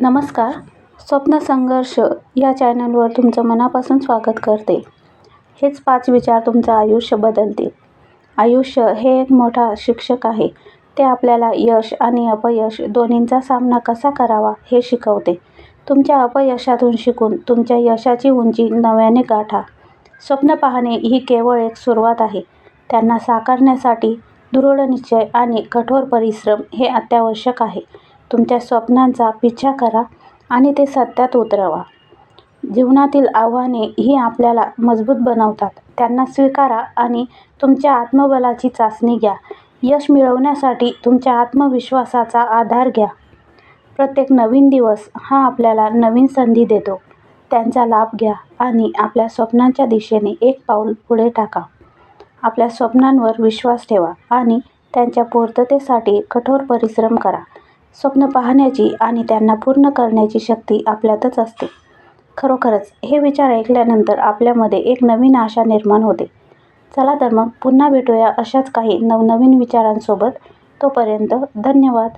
नमस्कार. स्वप्न संघर्ष या चॅनलवर तुमचं मनापासून स्वागत करते. हेच पाच विचार तुमचं आयुष्य बदलतील. आयुष्य हे एक मोठा शिक्षक आहे. ते आपल्याला यश आणि अपयश दोन्हींचा सामना कसा करावा हे शिकवते. तुमच्या अपयशातून शिकून तुमच्या यशाची उंची नव्याने गाठा. स्वप्न पाहणे ही केवळ एक सुरुवात आहे. त्यांना साकारण्यासाठी दृढ निश्चय आणि कठोर परिश्रम हे अत्यावश्यक आहे. तुमच्या स्वप्नांचा पिच्छा करा आणि ते सत्यात उतरवा. जीवनातील आव्हाने ही आपल्याला मजबूत बनवतात. त्यांना स्वीकारा आणि तुमच्या आत्मबलाची चाचणी घ्या. यश मिळवण्यासाठी तुमच्या आत्मविश्वासाचा आधार घ्या. प्रत्येक नवीन दिवस हा आपल्याला नवीन संधी देतो. त्यांचा लाभ घ्या आणि आपल्या स्वप्नांच्या दिशेने एक पाऊल पुढे टाका. आपल्या स्वप्नांवर विश्वास ठेवा आणि त्यांच्या पूर्ततेसाठी कठोर परिश्रम करा. स्वप्न पाहण्याची आणि त्यांना पूर्ण करण्याची शक्ती आपल्यातच असते. खरोखरच हे विचार ऐकल्यानंतर आपल्यामध्ये एक नवीन आशा निर्माण होते. चला तर मग पुन्हा भेटूया अशाच काही नवनवीन विचारांसोबत. तोपर्यंत धन्यवाद.